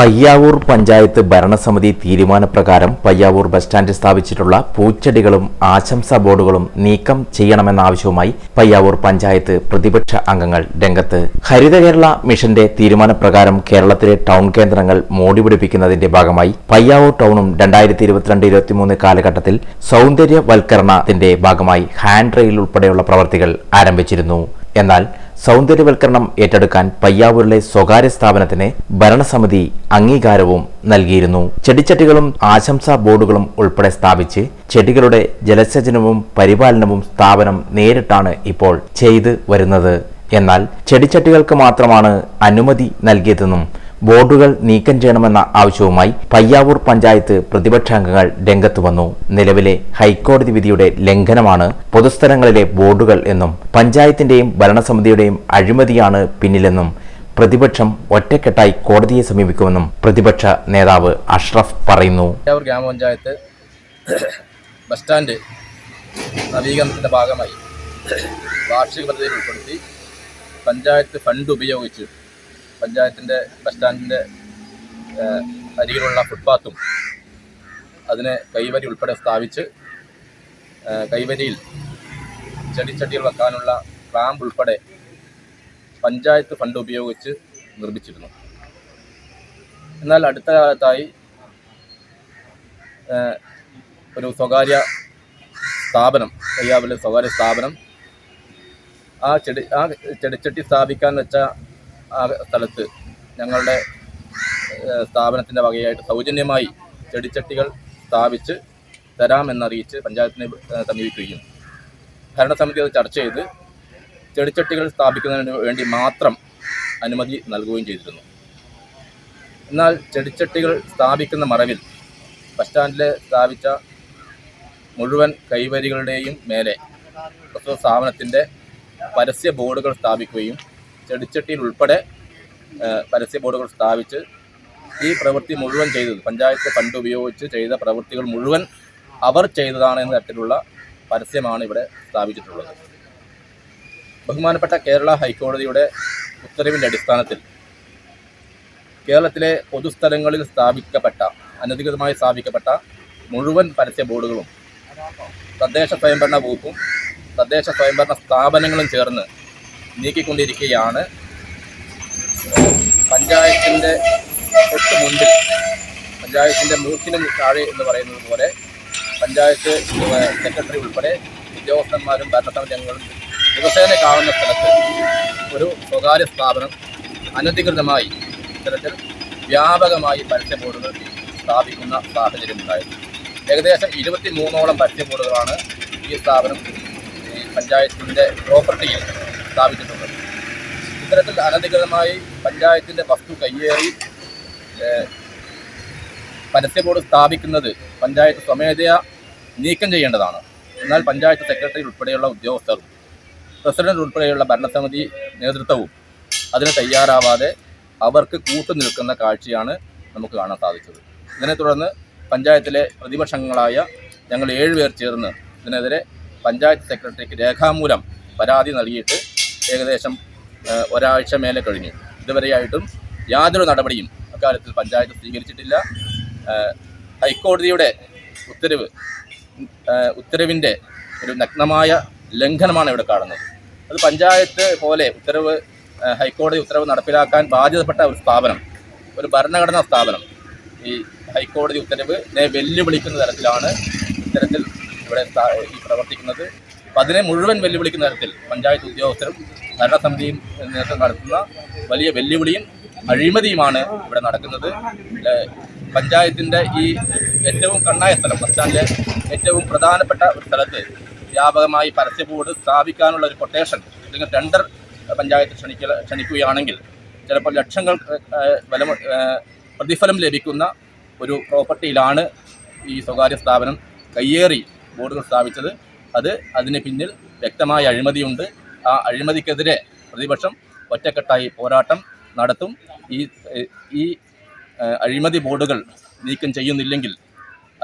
പയ്യാവൂർ പഞ്ചായത്ത് ഭരണസമിതി തീരുമാനപ്രകാരം പയ്യാവൂർ ബസ് സ്റ്റാൻഡിൽ സ്ഥാപിച്ചിട്ടുള്ള പൂച്ചെടികളും ആശംസാ ബോർഡുകളും നീക്കം ചെയ്യണമെന്നാവശ്യവുമായി പയ്യാവൂർ പഞ്ചായത്ത് പ്രതിപക്ഷ അംഗങ്ങൾ രംഗത്ത്. ഹരിത കേരള മിഷന്റെ തീരുമാനപ്രകാരം കേരളത്തിലെ ടൗൺ കേന്ദ്രങ്ങൾ മോടി പിടിപ്പിക്കുന്നതിന്റെ ഭാഗമായി പയ്യാവൂർ ടൗണും രണ്ടായിരത്തി ഇരുപത്തിരണ്ട് ഇരുപത്തിമൂന്ന് കാലഘട്ടത്തിൽ സൗന്ദര്യവൽക്കരണത്തിന്റെ ഭാഗമായി ഹാൻഡ് റെയിൽ ഉൾപ്പെടെയുള്ള പ്രവൃത്തികൾ ആരംഭിച്ചിരുന്നു. എന്നാൽ സൗന്ദര്യവൽക്കരണം ഏറ്റെടുക്കാൻ പയ്യാവൂരിലെ സ്വകാര്യ സ്ഥാപനത്തിന് ഭരണസമിതി അംഗീകാരവും നൽകിയിരുന്നു. ചെടിച്ചട്ടികളും ആശംസാ ബോർഡുകളും ഉൾപ്പെടെ സ്ഥാപിച്ച് ചെടികളുടെ ജലസേചനവും പരിപാലനവും സ്ഥാപനം നേരിട്ടാണ് ഇപ്പോൾ ചെയ്തു വരുന്നത്. എന്നാൽ ചെടിച്ചട്ടികൾക്ക് മാത്രമാണ് അനുമതി നൽകിയതെന്നും ബോർഡുകൾ നീക്കം ചെയ്യണമെന്ന ആവശ്യവുമായി പയ്യാവൂർ പഞ്ചായത്ത് പ്രതിപക്ഷാംഗങ്ങൾ രംഗത്ത് വന്നു. നിലവിലെ ഹൈക്കോടതി വിധിയുടെ ലംഘനമാണ് പൊതുസ്ഥലങ്ങളിലെ ബോർഡുകൾ എന്നും പഞ്ചായത്തിന്റെയും ഭരണസമിതിയുടെയും അഴിമതിയാണ് പിന്നിലെന്നും പ്രതിപക്ഷം ഒറ്റക്കെട്ടായി കോടതിയെ സമീപിക്കുമെന്നും പ്രതിപക്ഷ നേതാവ് അഷ്റഫ് പറയുന്നു. ഗ്രാമപഞ്ചായത്ത് ബസ് സ്റ്റാൻഡ് നവീകരണത്തിന്റെ ഭാഗമായി വാർഷിക പദ്ധതിയിൽ ഉൾപ്പെടുത്തി പഞ്ചായത്ത് ഫണ്ട് ഉപയോഗിച്ച് പഞ്ചായത്തിന്റെ ബസ് സ്റ്റാൻഡിന്റെ അരികിലുള്ള ഫുട്പാത്തും അതിന് കൈവരി ഉൾപ്പെടെ സ്ഥാപിച്ച് കൈവരിയിൽ ചെടിച്ചട്ടികൾ വെക്കാനുള്ള റാമ്പ് ഉൾപ്പെടെ പഞ്ചായത്ത് ഫണ്ട് ഉപയോഗിച്ച് നിർമ്മിച്ചിരുന്നു. എന്നാൽ അടുത്ത കാലത്തായി ഒരു സ്വകാര്യ സ്ഥാപനം കയ്യാവിലെ സ്വകാര്യ സ്ഥാപനം ആ ചെടി ആ ചെടിച്ചട്ടി സ്ഥാപിക്കാൻ വെച്ച സ്ഥലത്ത് ഞങ്ങളുടെ സ്ഥാപനത്തിന്റെ വകയായിട്ട് സൗജന്യമായി ചെടിച്ചട്ടികൾ സ്ഥാപിച്ച് തരാമെന്നറിയിച്ച് പഞ്ചായത്തിനെ സമീപിക്കുകയും ഭരണസമിതി അത് ചർച്ച ചെയ്ത് ചെടിച്ചട്ടികൾ സ്ഥാപിക്കുന്നതിന് വേണ്ടി മാത്രം അനുമതി നൽകുകയും ചെയ്തിരുന്നു. എന്നാൽ ചെടിച്ചട്ടികൾ സ്ഥാപിക്കുന്ന മറവിൽ ബസ് സ്റ്റാൻഡിൽ സ്ഥാപിച്ച മുഴുവൻ കൈവരികളുടെയും മേലെ പ്രസ്തുത സ്ഥാപനത്തിന്റെ പരസ്യ ബോർഡുകൾ സ്ഥാപിക്കുകയും ചെടിച്ചട്ടിയിൽ ഉൾപ്പെടെ പരസ്യ ബോർഡുകൾ സ്ഥാപിച്ച് ഈ പ്രവൃത്തി മുഴുവൻ ചെയ്തത് പഞ്ചായത്ത് ഫണ്ട് ഉപയോഗിച്ച് ചെയ്ത പ്രവൃത്തികൾ മുഴുവൻ അവർ ചെയ്തതാണ് എന്ന തരത്തിലുള്ള പരസ്യമാണ് ഇവിടെ സ്ഥാപിച്ചിട്ടുള്ളത്. ബഹുമാനപ്പെട്ട കേരള ഹൈക്കോടതിയുടെ ഉത്തരവിന്റെ അടിസ്ഥാനത്തിൽ കേരളത്തിലെ പൊതുസ്ഥലങ്ങളിൽ സ്ഥാപിക്കപ്പെട്ട അനധികൃതമായി സ്ഥാപിക്കപ്പെട്ട മുഴുവൻ പരസ്യ ബോർഡുകളും തദ്ദേശ സ്വയംഭരണ വകുപ്പും തദ്ദേശ സ്വയംഭരണ സ്ഥാപനങ്ങളും ചേർന്ന് നീക്കിക്കൊണ്ടിരിക്കുകയാണ്. പഞ്ചായത്തിന്റെ തൊട്ട് മുൻപിൽ പഞ്ചായത്തിന്റെ മൂക്കിനും താഴെ എന്ന് പറയുന്നത് പോലെ പഞ്ചായത്ത് സെക്രട്ടറി ഉൾപ്പെടെ ഉദ്യോഗസ്ഥന്മാരും ഭരണസമിതി ദിവസേന കാണുന്ന സ്ഥലത്ത് ഒരു സ്വകാര്യ സ്ഥാപനം അനധികൃതമായി ഇത്തരത്തിൽ വ്യാപകമായി പരസ്യ ബോർഡുകൾ സ്ഥാപിക്കുന്ന സാഹചര്യം ഉണ്ടായിരുന്നു. ഏകദേശം ഇരുപത്തി മൂന്നോളം പരസ്യ ബോർഡുകളാണ് ഈ സ്ഥാപനം പഞ്ചായത്തിന്റെ പ്രോപ്പർട്ടിയിൽ സ്ഥാപിച്ചിട്ടുള്ളത് ഇത്തരത്തിൽ അനധികൃതമായി പഞ്ചായത്തിന്റെ വസ്തു കയ്യേറി പരസ്യബോർഡ് പരസ്യ ബോർഡ് സ്ഥാപിക്കുന്നത് പഞ്ചായത്ത് സ്വമേധയാ നീക്കം ചെയ്യേണ്ടതാണ്. എന്നാൽ പഞ്ചായത്ത് സെക്രട്ടറി ഉൾപ്പെടെയുള്ള ഉദ്യോഗസ്ഥരും പ്രസിഡന്റ് ഉൾപ്പെടെയുള്ള ഭരണസമിതി നേതൃത്വവും അതിന് തയ്യാറാവാതെ അവർക്ക് കൂട്ടുനിൽക്കുന്ന കാഴ്ചയാണ് നമുക്ക് കാണാൻ സാധിച്ചത്. ഇതിനെ തുടർന്ന് പഞ്ചായത്തിലെ പ്രതിപക്ഷങ്ങളായ ഞങ്ങൾ ഏഴുപേർ ചേർന്ന് ഇതിനെതിരെ പഞ്ചായത്ത് സെക്രട്ടറിക്ക് രേഖാമൂലം പരാതി നൽകിയിട്ട് ഏകദേശം ഒരാഴ്ച മേലെ കഴിഞ്ഞു. ഇതുവരെയായിട്ടും യാതൊരു നടപടിയും അക്കാര്യത്തിൽ പഞ്ചായത്ത് സ്വീകരിച്ചിട്ടില്ല. ഹൈക്കോടതിയുടെ ഉത്തരവ് ഉത്തരവിന്റെ ഒരു നഗ്നമായ ലംഘനമാണ് ഇവിടെ കാണുന്നത്. അത് പഞ്ചായത്ത് പോലെ ഉത്തരവ് ഹൈക്കോടതി ഉത്തരവ് നടപ്പിലാക്കാൻ ബാധ്യതപ്പെട്ട ഒരു സ്ഥാപനം ഒരു ഭരണഘടനാ സ്ഥാപനം. ഈ ഹൈക്കോടതി ഉത്തരവിനെ വെല്ലുവിളിക്കുന്ന തരത്തിലാണ് ഇത്തരത്തിൽ ഇവിടെ പ്രവർത്തിക്കുന്നത്. അപ്പം അതിനെ മുഴുവൻ വെല്ലുവിളിക്കുന്ന തരത്തിൽ പഞ്ചായത്ത് ഉദ്യോഗസ്ഥരും ഭരണസമിതിയും നേതൃത്വം നടത്തുന്ന വലിയ വെല്ലുവിളിയും അഴിമതിയുമാണ് ഇവിടെ നടക്കുന്നത്. പഞ്ചായത്തിന്റെ ഈ ഏറ്റവും കണ്ണായ സ്ഥലം ബസ് സ്റ്റാൻഡിലെ ഏറ്റവും പ്രധാനപ്പെട്ട ഒരു സ്ഥലത്ത് വ്യാപകമായി പരസ്യ ബോർഡ് സ്ഥാപിക്കാനുള്ള ഒരു കൊട്ടേഷൻ അല്ലെങ്കിൽ ടെൻഡർ പഞ്ചായത്ത് ക്ഷണിക്ക ക്ഷണിക്കുകയാണെങ്കിൽ ചിലപ്പോൾ ലക്ഷങ്ങൾ ഏഹ്, പ്രതിഫലം ലഭിക്കുന്ന ഒരു പ്രോപ്പർട്ടിയിലാണ് ഈ സ്വകാര്യ സ്ഥാപനം കയ്യേറി ബോർഡുകൾ സ്ഥാപിച്ചത്. അത് അതിന് പിന്നിൽ വ്യക്തമായ അഴിമതിയുണ്ട്. ആ അഴിമതിക്കെതിരെ പ്രതിപക്ഷം ഒറ്റക്കെട്ടായി പോരാട്ടം നടത്തും. ഈ ഈ അഴിമതി ബോർഡുകൾ നീക്കം ചെയ്യുന്നില്ലെങ്കിൽ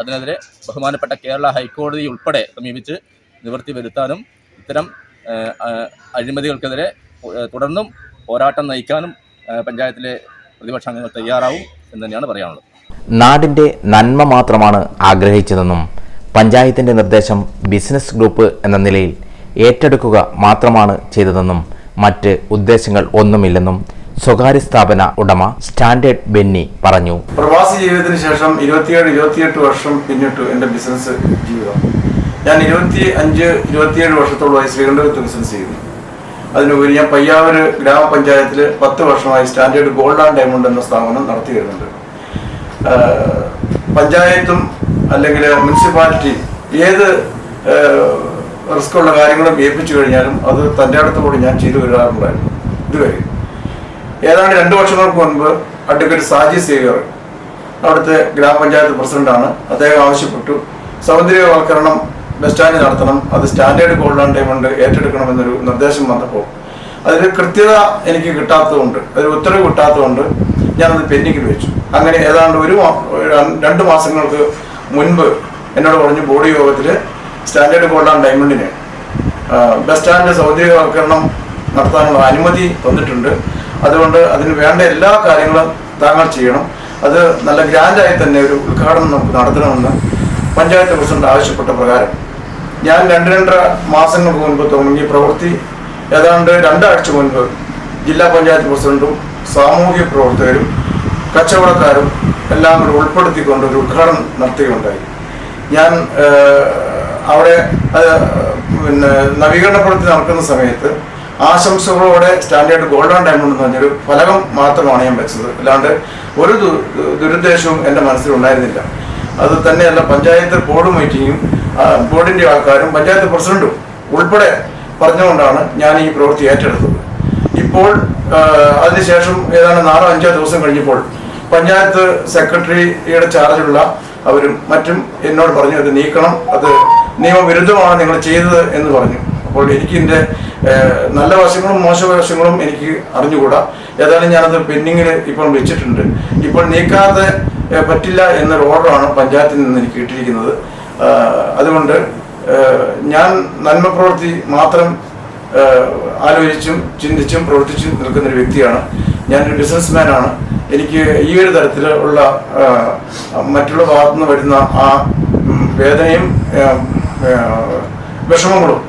അതിനെതിരെ ബഹുമാനപ്പെട്ട കേരള ഹൈക്കോടതി ഉൾപ്പെടെ സമീപിച്ച് നിവൃത്തി വരുത്താനും ഇത്തരം അഴിമതികൾക്കെതിരെ തുടർന്നും പോരാട്ടം നയിക്കാനും പഞ്ചായത്തിലെ പ്രതിപക്ഷ അംഗങ്ങൾ തയ്യാറാവും എന്ന് തന്നെയാണ് പറയാനുള്ളത്. നാടിന്റെ നന്മ മാത്രമാണ് ആഗ്രഹിച്ചതെന്നും പഞ്ചായത്തിന്റെ നിർദ്ദേശം ബിസിനസ് ഗ്രൂപ്പ് എന്ന നിലയിൽ ഏറ്റെടുക്കുക മാത്രമാണ് ചെയ്തതെന്നും മറ്റ് ഉദ്ദേശങ്ങൾ ഒന്നുമില്ലെന്നും സ്വകാര്യ സ്ഥാപന ഉടമ സ്റ്റാൻഡേർഡ് ബെന്നി പറഞ്ഞു. പ്രവാസി ജീവിതത്തിന് ശേഷം ഇരുപത്തിയേഴ് ഇരുപത്തിയെട്ട് വർഷം പിന്നിട്ടു എന്റെ ബിസിനസ് ജീവിതം. ഞാൻ ഇരുപത്തി അഞ്ച് ഇരുപത്തിയേഴ് വർഷത്തോളമായി ശ്രീകണ്ഠപുരത്ത് ബിസിനസ് ചെയ്യുന്നു. അതിനുപരി ഞാൻ പയ്യാവൂർ ഗ്രാമപഞ്ചായത്തിൽ പത്ത് വർഷമായി സ്റ്റാൻഡേർഡ് ഗോൾഡ് ആൻഡ് ഡയമണ്ട് എന്ന സ്ഥാപനം നടത്തി വരുന്നുണ്ട്. പഞ്ചായത്തും അല്ലെങ്കിൽ മുനിസിപ്പാലിറ്റി ഏത് റിസ്ക്കുള്ള കാര്യങ്ങളും ഏൽപ്പിച്ചു കഴിഞ്ഞാലും അത് തന്റെ അടുത്തുകൂടി ഞാൻ ചെയ്തു വരാറുണ്ടായിരുന്നു ഇതുവരെ ഏതാണ്ട് രണ്ട് വർഷങ്ങൾക്ക് മുൻപ് അഡ്വക്കേറ്റ് സാജി സേവർ അവിടുത്തെ ഗ്രാമപഞ്ചായത്ത് പ്രസിഡന്റാണ്. അദ്ദേഹം ആവശ്യപ്പെട്ടു. സൗന്ദര്യവൽക്കരണം ബസ് സ്റ്റാൻഡ് നടത്തണം. അത് സ്റ്റാൻഡേർഡ് ഗോൾഡ് ആൻഡ് ഡയമണ്ട് ഏറ്റെടുക്കണമെന്നൊരു നിർദ്ദേശം വന്നപ്പോൾ അതിൽ കൃത്യത എനിക്ക് കിട്ടാത്തതുകൊണ്ട് ഒരു ഉത്തരവ് കിട്ടാത്തതുകൊണ്ട് ഞാനത് പെൻഡിങ്ങിൽ വെച്ചു. അങ്ങനെ ഏതാണ്ട് ഒരു രണ്ട് മാസങ്ങൾക്ക് മുൻപ് എന്നോട് പറഞ്ഞു ബോർഡ് യോഗത്തിൽ സ്റ്റാൻഡേർഡ് ഗോൾഡ് ആൻഡ് ഡയമണ്ടിന് ബസ് സ്റ്റാൻഡ് സൗന്ദര്യവൽക്കരണം നടത്താനുള്ള അനുമതി തന്നിട്ടുണ്ട്. അതുകൊണ്ട് അതിന് വേണ്ട എല്ലാ കാര്യങ്ങളും താങ്കൾ ചെയ്യണം. അത് നല്ല ഗ്രാൻഡായി തന്നെ ഒരു ഉദ്ഘാടനം നമുക്ക് നടത്തണമെന്ന് പഞ്ചായത്ത് പ്രസിഡന്റ് ആവശ്യപ്പെട്ട പ്രകാരം. ഞാൻ രണ്ട് രണ്ടര മാസങ്ങൾക്ക് മുൻപ് തുടങ്ങി പ്രവൃത്തി. ഏതാണ്ട് രണ്ടാഴ്ച മുൻപ് ജില്ലാ പഞ്ചായത്ത് പ്രസിഡന്റും സാമൂഹിക പ്രവർത്തകരും കച്ചവടക്കാരും എല്ലാം കൂടി ഉൾപ്പെടുത്തിക്കൊണ്ട് ഒരു ഉദ്ഘാടനം നടത്തുകയുണ്ടായി. ഞാൻ അവിടെ പിന്നെ നവീകരണ പ്രവൃത്തി നടക്കുന്ന സമയത്ത് ആശംസകളോടെ സ്റ്റാൻഡേർഡ് ഗോൾഡ് ആൻഡ് ഡയമണ്ട് എന്ന് പറഞ്ഞൊരു ഫലകം മാത്രമാണ് ഞാൻ വെച്ചത്. അല്ലാണ്ട് ഒരു ദുരുദ്ദേശവും എന്റെ മനസ്സിൽ ഉണ്ടായിരുന്നില്ല അത് തന്നെയല്ല പഞ്ചായത്ത് ബോർഡ് മീറ്റിങ്ങും ബോർഡിന്റെ ആൾക്കാരും പഞ്ചായത്ത് പ്രസിഡന്റും ഉൾപ്പെടെ പറഞ്ഞുകൊണ്ടാണ് ഞാൻ ഈ പ്രവൃത്തി ഏറ്റെടുത്തത്. ഇപ്പോൾ അതിനുശേഷം ഏതാണ്ട് നാലോ അഞ്ചോ ദിവസം കഴിഞ്ഞപ്പോൾ പഞ്ചായത്ത് സെക്രട്ടറിയുടെ ചാർജുള്ള അവരും മറ്റും എന്നോട് പറഞ്ഞു അത് നീക്കണം അത് നിയമവിരുദ്ധമാണ് നിങ്ങൾ ചെയ്തത് എന്ന് പറഞ്ഞു. അപ്പോൾ എനിക്ക് ഇതിന്റെ ഏഹ്, നല്ല വശങ്ങളും മോശ വശങ്ങളും എനിക്ക് അറിഞ്ഞുകൂടാ. ഏതായാലും ഞാനത് പെൻഡിങ്ങിൽ ഇപ്പോൾ വെച്ചിട്ടുണ്ട്. ഇപ്പോൾ നീക്കാതെ പറ്റില്ല എന്നൊരു ഓർഡറാണ് പഞ്ചായത്തിൽ നിന്ന് എനിക്ക് കിട്ടിയിരിക്കുന്നത്. അതുകൊണ്ട് ഞാൻ നന്മ പ്രവൃത്തി മാത്രം ആലോചിച്ചും ചിന്തിച്ചും പ്രവർത്തിച്ചും നിൽക്കുന്ന ഒരു വ്യക്തിയാണ്. ഞാനൊരു ബിസിനസ്മാനാണ്. എനിക്ക് ഈ ഒരു തരത്തിലുള്ള മറ്റുള്ള ഭാഗത്തു നിന്ന് വരുന്ന ആ വേദനയും വിഷമങ്ങളും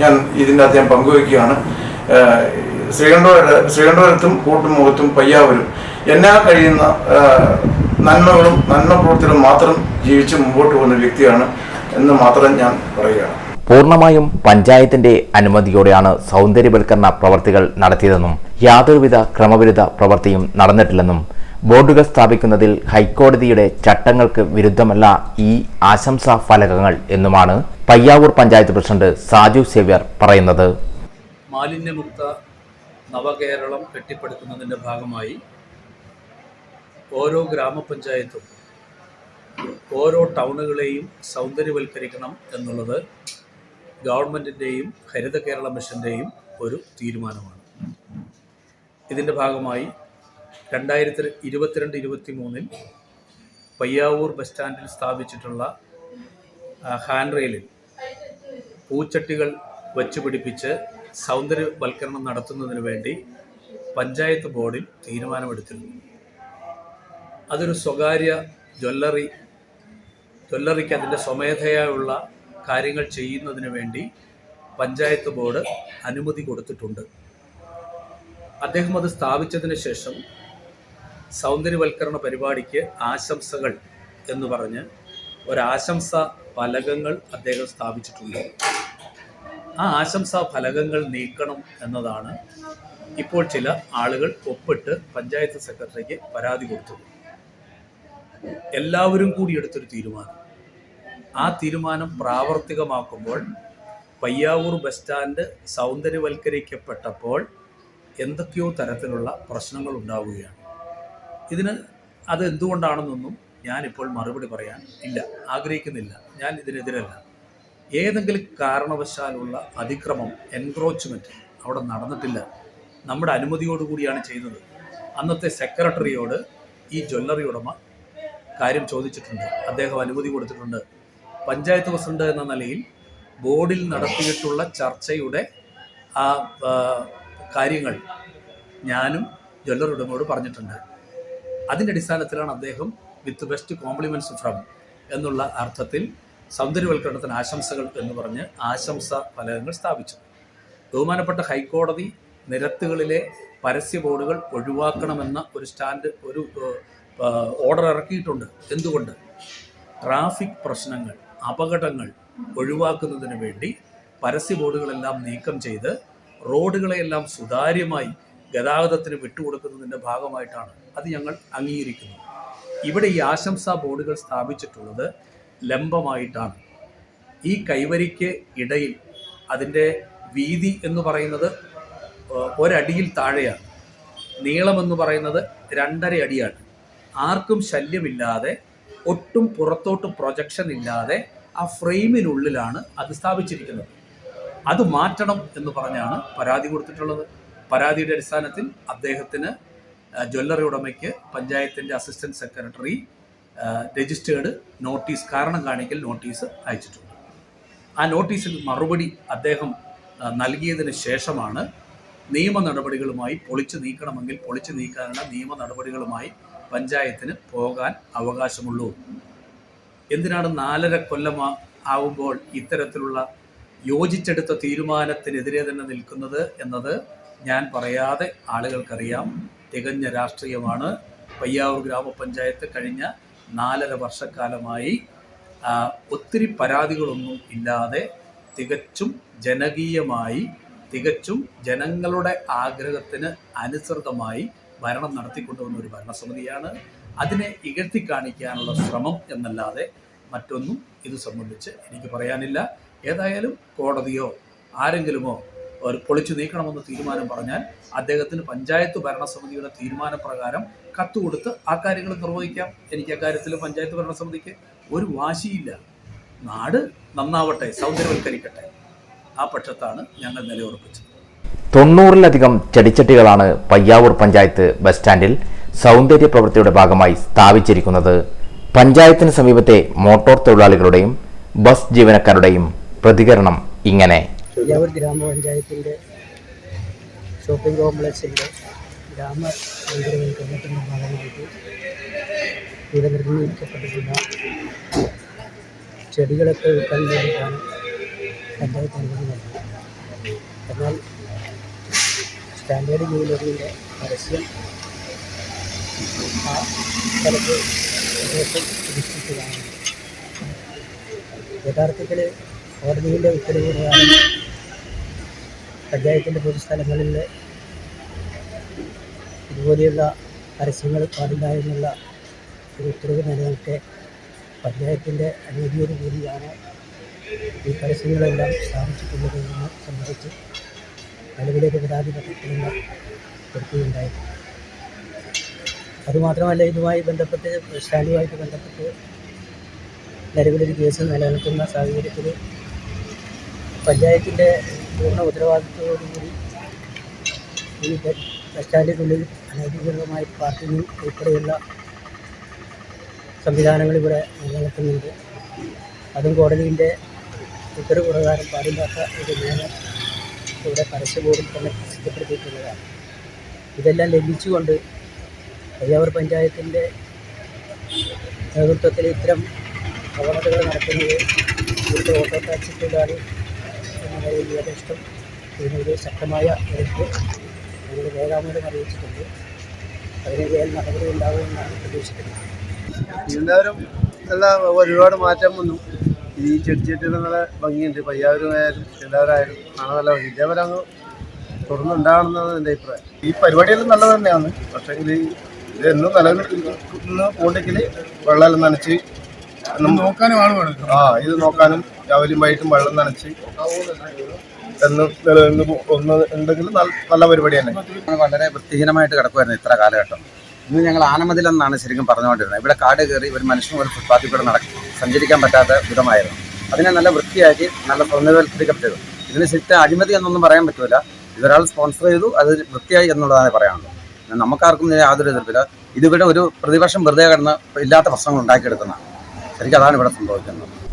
ഞാൻ ഇതിന്റെ ഞാൻ പങ്കുവയ്ക്കുകയാണ്. ശ്രീകണ്ഠപുര ശ്രീകണ്ഠപുരത്തും കൂട്ടുമുഖത്തും പയ്യാവരും എന്നാൽ കഴിയുന്ന നന്മകളും നന്മ പ്രവൃത്തികളും മാത്രം ജീവിച്ച് മുമ്പോട്ട് പോകുന്ന വ്യക്തിയാണ് എന്ന് മാത്രം ഞാൻ പറയുകയാണ്. പൂർണമായും പഞ്ചായത്തിന്റെ അനുമതിയോടെയാണ് സൗന്ദര്യവൽക്കരണ പ്രവർത്തികൾ നടത്തിയതെന്നും യാതൊരുവിധ ക്രമവിരുദ്ധ പ്രവൃത്തിയും നടന്നിട്ടില്ലെന്നും ബോർഡുകൾ സ്ഥാപിക്കുന്നതിൽ ഹൈക്കോടതിയുടെ ചട്ടങ്ങൾക്ക് വിരുദ്ധമല്ല ഈ ആശംസാ ഫലകങ്ങൾ എന്നുമാണ് പയ്യാവൂർ പഞ്ചായത്ത് പ്രസിഡന്റ് സാജു സേവ്യർ പറയുന്നത്. മാലിന്യമുക്ത നവകേരളം കെട്ടിപ്പടുക്കുന്നതിന്റെ ഭാഗമായി ഓരോ ഗ്രാമപഞ്ചായത്തും ഓരോ ടൗണുകളെയും സൗന്ദര്യവൽക്കരിക്കണം എന്നുള്ളത് ഗവൺമെന്റിന്റെയും ഹരിത കേരള മിഷന്റെയും ഒരു തീരുമാനമാണ്. ഇതിന്റെ ഭാഗമായി രണ്ടായിരത്തി ഇരുപത്തിരണ്ട് ഇരുപത്തി മൂന്നിൽ പയ്യാവൂർ ബസ് സ്റ്റാൻഡിൽ സ്ഥാപിച്ചിട്ടുള്ള ഹാൻഡ് റെയിലിൽ പൂച്ചട്ടികൾ വച്ചു പിടിപ്പിച്ച് സൗന്ദര്യവൽക്കരണം നടത്തുന്നതിന് വേണ്ടി പഞ്ചായത്ത് ബോർഡിൽ തീരുമാനമെടുത്തിരുന്നു. അതൊരു സ്വകാര്യ ജ്വല്ലറി ജ്വല്ലറിക്ക് അതിന്റെ സ്വമേധയായുള്ള കാര്യങ്ങൾ ചെയ്യുന്നതിന് വേണ്ടി പഞ്ചായത്ത് ബോർഡ് അനുമതി കൊടുത്തിട്ടുണ്ട്. അദ്ദേഹം അത് സ്ഥാപിച്ചതിന് ശേഷം സൗന്ദര്യവൽക്കരണ പരിപാടിക്ക് ആശംസകൾ എന്ന് പറഞ്ഞ് ഒരാശംസ ഫലകങ്ങൾ അദ്ദേഹം സ്ഥാപിച്ചിട്ടുണ്ട്. ആ ആശംസ ഫലകങ്ങൾ നീക്കണം എന്നതാണ് ഇപ്പോൾ ചില ആളുകൾ ഒപ്പിട്ട് പഞ്ചായത്ത് സെക്രട്ടറിക്ക് പരാതി കൊടുത്തത്. എല്ലാവരും കൂടി എടുത്തൊരു തീരുമാനം. ആ തീരുമാനം പ്രാവർത്തികമാക്കുമ്പോൾ പയ്യാവൂർ ബസ് സ്റ്റാൻഡ് സൗന്ദര്യവൽക്കരിക്കപ്പെട്ടപ്പോൾ എന്തൊക്കെയോ തരത്തിലുള്ള പ്രശ്നങ്ങൾ ഉണ്ടാവുകയാണ്. ഇതിന് അത് എന്തുകൊണ്ടാണെന്നൊന്നും ഞാനിപ്പോൾ മറുപടി പറയാൻ ഇല്ല ആഗ്രഹിക്കുന്നില്ല. ഞാൻ ഇതിനെതിരല്ല. ഏതെങ്കിലും കാരണവശാലുള്ള അതിക്രമം എൻക്രോച്ച്മെന്റ് അവിടെ നടന്നിട്ടില്ല. നമ്മുടെ അനുമതിയോടുകൂടിയാണ് ചെയ്തത് അന്നത്തെ സെക്രട്ടറിയോട് ഈ ജ്വല്ലറി ഉടമ കാര്യം ചോദിച്ചിട്ടുണ്ട്. അദ്ദേഹം അനുമതി കൊടുത്തിട്ടുണ്ട്. പഞ്ചായത്ത് പ്രസിഡന്റ് എന്ന നിലയിൽ ബോർഡിൽ നടത്തിയിട്ടുള്ള ചർച്ചയുടെ ആ ആ, കാര്യങ്ങൾ ഞാനും ജ്വല്ലർ ഉടമയോട് പറഞ്ഞിട്ടുണ്ട്. അതിന്റെ അടിസ്ഥാനത്തിലാണ് അദ്ദേഹം വിത്ത് ബെസ്റ്റ് കോംപ്ലിമെന്റ്സ് ഫ്രം എന്നുള്ള അർത്ഥത്തിൽ സൗന്ദര്യവൽക്കരണത്തിന് ആശംസകൾ എന്ന് പറഞ്ഞ് ആശംസ ഫലകങ്ങൾ സ്ഥാപിച്ചു. ബഹുമാനപ്പെട്ട ഹൈക്കോടതി നിരത്തുകളിലെ പരസ്യ ബോർഡുകൾ ഒഴിവാക്കണമെന്ന ഒരു സ്റ്റാൻഡ് ഒരു ഓർഡർ ഇറക്കിയിട്ടുണ്ട്. എന്തുകൊണ്ട്? ട്രാഫിക് പ്രശ്നങ്ങൾ അപകടങ്ങൾ ഒഴിവാക്കുന്നതിന് വേണ്ടി പരസ്യ ബോർഡുകളെല്ലാം നീക്കം ചെയ്ത് റോഡുകളെയെല്ലാം സുതാര്യമായി ഗതാഗതത്തിന് വിട്ടുകൊടുക്കുന്നതിന്റെ ഭാഗമായിട്ടാണ് അത് ഞങ്ങൾ അംഗീകരിക്കുന്നത്. ഇവിടെ ഈ ആശംസാ ബോർഡുകൾ സ്ഥാപിച്ചിട്ടുള്ളത് ലംബമായിട്ടാണ്. ഈ കൈവരിക്ക് ഇടയിൽ അതിന്റെ വീതി എന്ന് പറയുന്നത് ഒരടിയിൽ താഴെയാണ്. നീളമെന്ന് പറയുന്നത് രണ്ടര അടിയാണ്. ആർക്കും ശല്യമില്ലാതെ ഒട്ടും പുറത്തോട്ട് പ്രൊജക്ഷൻ ഇല്ലാതെ ആ ഫ്രെയിമിനുള്ളിലാണ് അത് സ്ഥാപിച്ചിരിക്കുന്നത്. അത് മാറ്റണം എന്ന് പറഞ്ഞാണ് പരാതി കൊടുത്തിട്ടുള്ളത്. പരാതിയുടെ അടിസ്ഥാനത്തിൽ അദ്ദേഹത്തിന് ജ്വല്ലറി ഉടമയ്ക്ക് പഞ്ചായത്തിന്റെ അസിസ്റ്റന്റ് സെക്രട്ടറി രജിസ്റ്റേർഡ് നോട്ടീസ് കാരണം കാണിക്കൽ നോട്ടീസ് അയച്ചിട്ടുണ്ട്. ആ നോട്ടീസിൽ മറുപടി അദ്ദേഹം നൽകിയതിന് ശേഷമാണ് നിയമ നടപടികളുമായി പൊളിച്ചു നീക്കണമെങ്കിൽ പൊളിച്ചു നീക്കാനുള്ള നിയമ നടപടികളുമായി പഞ്ചായത്തിന് പോകാൻ അവകാശമുള്ളൂ. എന്തിനാണ് നാലര കൊല്ലം ആവുമ്പോൾ ഇത്തരത്തിലുള്ള യോജിച്ചെടുത്ത തീരുമാനത്തിനെതിരെ തന്നെ നിൽക്കുന്നത് എന്നത് ഞാൻ പറയാതെ ആളുകൾക്കറിയാം. തികഞ്ഞ രാഷ്ട്രീയമാണ്. പയ്യാവൂർ ഗ്രാമപഞ്ചായത്ത് കഴിഞ്ഞ നാലര വർഷക്കാലമായി ഒത്തിരി പരാതികളൊന്നും ഇല്ലാതെ തികച്ചും ജനകീയമായി തികച്ചും ജനങ്ങളുടെ ആഗ്രഹത്തിന് അനുസൃതമായി ഭരണം നടത്തിക്കൊണ്ടുവന്ന ഒരു ഭരണസമിതിയാണ്. അതിനെ ഇകഴ്ത്തി കാണിക്കാനുള്ള ശ്രമം എന്നല്ലാതെ മറ്റൊന്നും ഇത് സംബന്ധിച്ച് എനിക്ക് പറയാനില്ല. ഏതായാലും കോടതിയോ ആരെങ്കിലുമോ ഒരു പൊളിച്ചു നീക്കണമെന്ന് തീരുമാനം പറഞ്ഞാൽ അദ്ദേഹത്തിന് പഞ്ചായത്ത് ഭരണസമിതിയുടെ തീരുമാനപ്രകാരം കത്ത് കൊടുത്ത് ആ കാര്യങ്ങൾ നിർവഹിക്കാം. എനിക്ക് അക്കാര്യത്തിൽ പഞ്ചായത്ത് ഭരണസമിതിക്ക് ഒരു വാശിയില്ല. നാട് നന്നാവട്ടെ സൗന്ദര്യവൽക്കരിക്കട്ടെ. ആ പക്ഷത്താണ് ഞങ്ങൾ നിലയുറപ്പിച്ചത്. തൊണ്ണൂറിലധികം ചെടിച്ചട്ടികളാണ് പയ്യാവൂർ പഞ്ചായത്ത് ബസ് സ്റ്റാൻഡിൽ സൗന്ദര്യ പ്രവൃത്തിയുടെ ഭാഗമായി സ്ഥാപിച്ചിരിക്കുന്നത്. പഞ്ചായത്തിന് സമീപത്തെ മോട്ടോർ തൊഴിലാളികളുടെയും ബസ് ജീവനക്കാരുടെയും പ്രതികരണം ഇങ്ങനെ. ഗ്രാമപഞ്ചായത്തിന്റെ ഷോപ്പിംഗ് കോംപ്ലക്സിന്റെ ഗ്രാമ ചെടികളൊക്കെ വിൽക്കാൻ വേണ്ടിയിട്ടാണ് പഞ്ചായത്ത് അനുമതി നൽകുന്നത് എന്നാൽ സ്റ്റാൻഡേർഡ് ജൂലറിയുടെ പരസ്യം ആ സ്ഥലത്ത് പ്രതിഷ്ഠിച്ചതാണ് യഥാർത്ഥത്തിൽ കോടതിയുടെ ഉത്തരവ് പ്രകാരം പഞ്ചായത്തിന്റെ പൊതുസ്ഥലങ്ങളിൽ ഇതുപോലെയുള്ള പരസ്യങ്ങൾ പാടില്ല എന്നുള്ള ഒരു ഉത്തരവ് നിലനിൽക്കെ പഞ്ചായത്തിന്റെ അനുമതിയോട് കൂടിയാണ് ഈ പരസ്യങ്ങളെല്ലാം സ്ഥാപിച്ചിട്ടുള്ളത് എന്ന് സംബന്ധിച്ച് നിലവിലേക്ക് പരാതി പത്രത്തിലുള്ള കൊടുക്കുകയുണ്ടായി അതുമാത്രമല്ല ഇതുമായി ബന്ധപ്പെട്ട് സ്റ്റാൻഡുമായിട്ട് ബന്ധപ്പെട്ട് നിലവിലൊരു കേസ് നിലനിൽക്കുന്ന സാഹചര്യത്തിൽ പഞ്ചായത്തിന്റെ പൂർണ ഉത്തരവാദിത്വത്തോടുകൂടി ഈ ബസ് അനധികൃതമായി പാർക്കിംഗ് ഉൾപ്പെടെയുള്ള സംവിധാനങ്ങൾ ഇവിടെ നിലനിൽക്കുന്നുണ്ട്. അതും കോടതിന്റെ ഉത്തരവ് പ്രകാരം പാടില്ലാത്ത ഒരു നിയമം ഇവിടെ പരസ്യ ബോർഡിൽ തന്നെ പ്രസിദ്ധപ്പെടുത്തിയിട്ടുള്ളതാണ്. ഇതെല്ലാം ലംഘിച്ചുകൊണ്ട് പയ്യാവൂർ പഞ്ചായത്തിന്റെ നേതൃത്വത്തിൽ ഇത്തരം പ്രവണതകൾ നടക്കുന്നത് ഇവിടുത്തെ ഓട്ടോ ടാക്സി തൊഴിലാളി നിലയിൽ ഇതിനൊരു ശക്തമായ എതിർപ്പ് ഞങ്ങൾ വേഗാമൂലം അറിയിച്ചിട്ടുണ്ട്. അതിനെതിരെ നടപടി ഉണ്ടാകുമെന്നാണ് പ്രതീക്ഷിക്കുന്നത്. എല്ലാവരും നല്ല ഒരുപാട് മാറ്റം വന്നു. ഈ ചെടിച്ചട്ടി നല്ല ഭംഗിയുണ്ട്. പയ്യാവരുമായാലും എല്ലാവരായാലും കാണാൻ നല്ല ഭംഗി. ഇതേപോലെ അങ്ങ് തുടർന്നുണ്ടാകണമെന്നാണ് എന്റെ അഭിപ്രായം. ഈ പരിപാടിയെല്ലാം നല്ലത് തന്നെയാണ്. പക്ഷേ ഇത് ഇതെന്നും എന്നും നിലനിൽക്കുന്ന. പോണ്ടെങ്കിൽ വെള്ളം നനച്ച് നോക്കാനും ആൾ വേണം ആ ഇത് നോക്കാനും രാവിലെയും വൈകിട്ടും വെള്ളം നനച്ച് എന്ന് ഒന്ന് ഉണ്ടെങ്കിൽ നല്ല- പരിപാടി തന്നെ. വളരെ വൃത്തിഹീനമായിട്ട് കിടക്കുമായിരുന്നു ഇത്ര കാലഘട്ടം. ഇന്ന് ഞങ്ങൾ ആനമതിൽ എന്നാണ് ശരിക്കും പറഞ്ഞുകൊണ്ടിരുന്നത്. ഇവിടെ കാട് കയറി ഒരു മനുഷ്യനും ഒരു ഫുട്പാത്തിൽ കൂടെ നടക്കും സഞ്ചരിക്കാൻ പറ്റാത്ത വിധമായിരുന്നു. അതിനെ നല്ല വൃത്തിയാക്കി നല്ല സൗന്ദര്യവൽക്കരിക്കപ്പെട്ടത് ഇതിന് ശരിക്കും അഴിമതി എന്നൊന്നും പറയാൻ പറ്റില്ല ഇതൊരാൾ സ്പോൺസർ ചെയ്തു അത് വൃത്തിയായി എന്നുള്ളതാണ് പറയാനുള്ളത്. നമുക്കാർക്കും യാതൊരു എതിർപ്പില്ല. ഇതിവിടെ ഒരു പ്രതിപക്ഷം വെറുതെ കിടന്ന് ഇല്ലാത്ത പ്രശ്നങ്ങൾ ഉണ്ടാക്കിയെടുക്കുന്നതാണ്. ശരിക്കും അതാണ് ഇവിടെ സംഭവിക്കുന്നത്.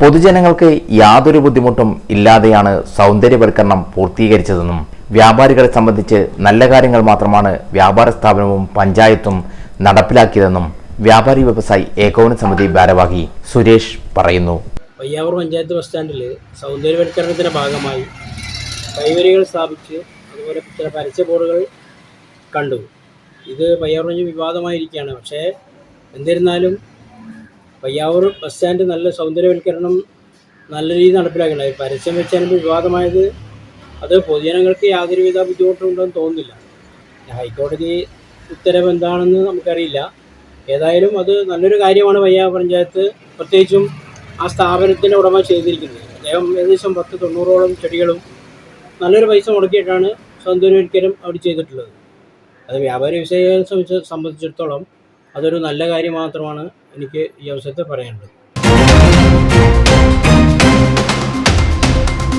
പൊതുജനങ്ങൾക്ക് യാതൊരു ബുദ്ധിമുട്ടും ഇല്ലാതെയാണ് സൗന്ദര്യവൽക്കരണം പൂർത്തീകരിച്ചതെന്നും വ്യാപാരികളെ സംബന്ധിച്ച് നല്ല കാര്യങ്ങൾ മാത്രമാണ് വ്യാപാര സ്ഥാപനവും പഞ്ചായത്തും നടപ്പിലാക്കിയതെന്നും വ്യാപാരി വ്യവസായി ഏകോപന സമിതി ഭാരവാഹി സുരേഷ് പറയുന്നു. പയ്യാവൂർ പഞ്ചായത്ത് ബസ് സ്റ്റാൻഡിൽ സൗന്ദര്യവൽക്കരണത്തിന്റെ ഭാഗമായി കൈവരികൾ സ്ഥാപിച്ച് അതുപോലെ ചില പരസ്യ ബോർഡുകൾ കണ്ടു. ഇത് പയ്യാവൂർ വിവാദമായിരിക്കുകയാണ്. പക്ഷേ എന്നിരുന്നാലും പയ്യാവൂർ ബസ് സ്റ്റാൻഡ് നല്ല സൗന്ദര്യവൽക്കരണം നല്ല രീതിയിൽ നടപ്പിലാക്കണം പരസ്യം വെച്ചാൽ വിവാദമായത് അത് പൊതുജനങ്ങൾക്ക് യാതൊരുവിധ ബുദ്ധിമുട്ടും ഉണ്ടെന്ന് തോന്നുന്നില്ല. ഹൈക്കോടതി ഉത്തരവ് എന്താണെന്ന് നമുക്കറിയില്ല. ഏതായാലും അത് നല്ലൊരു കാര്യമാണ് പയ്യാ പഞ്ചായത്ത് പ്രത്യേകിച്ചും ആ സ്ഥാപനത്തിന്റെ ഉടമ ചെയ്തിരിക്കുന്നത്. അദ്ദേഹം ഏകദേശം പത്ത് തൊണ്ണൂറോളം ചെടികളും നല്ലൊരു പൈസ മുടക്കിയിട്ടാണ് സൗന്ദര്യവൽക്കരം അവിടെ ചെയ്തിട്ടുള്ളത്. അത് വ്യാപാര സംബന്ധിച്ച് സംബന്ധിച്ചിടത്തോളം അതൊരു നല്ല കാര്യം മാത്രമാണ്. എനിക്ക് ഈ അവസരത്തിൽ പറയാനുള്ളത്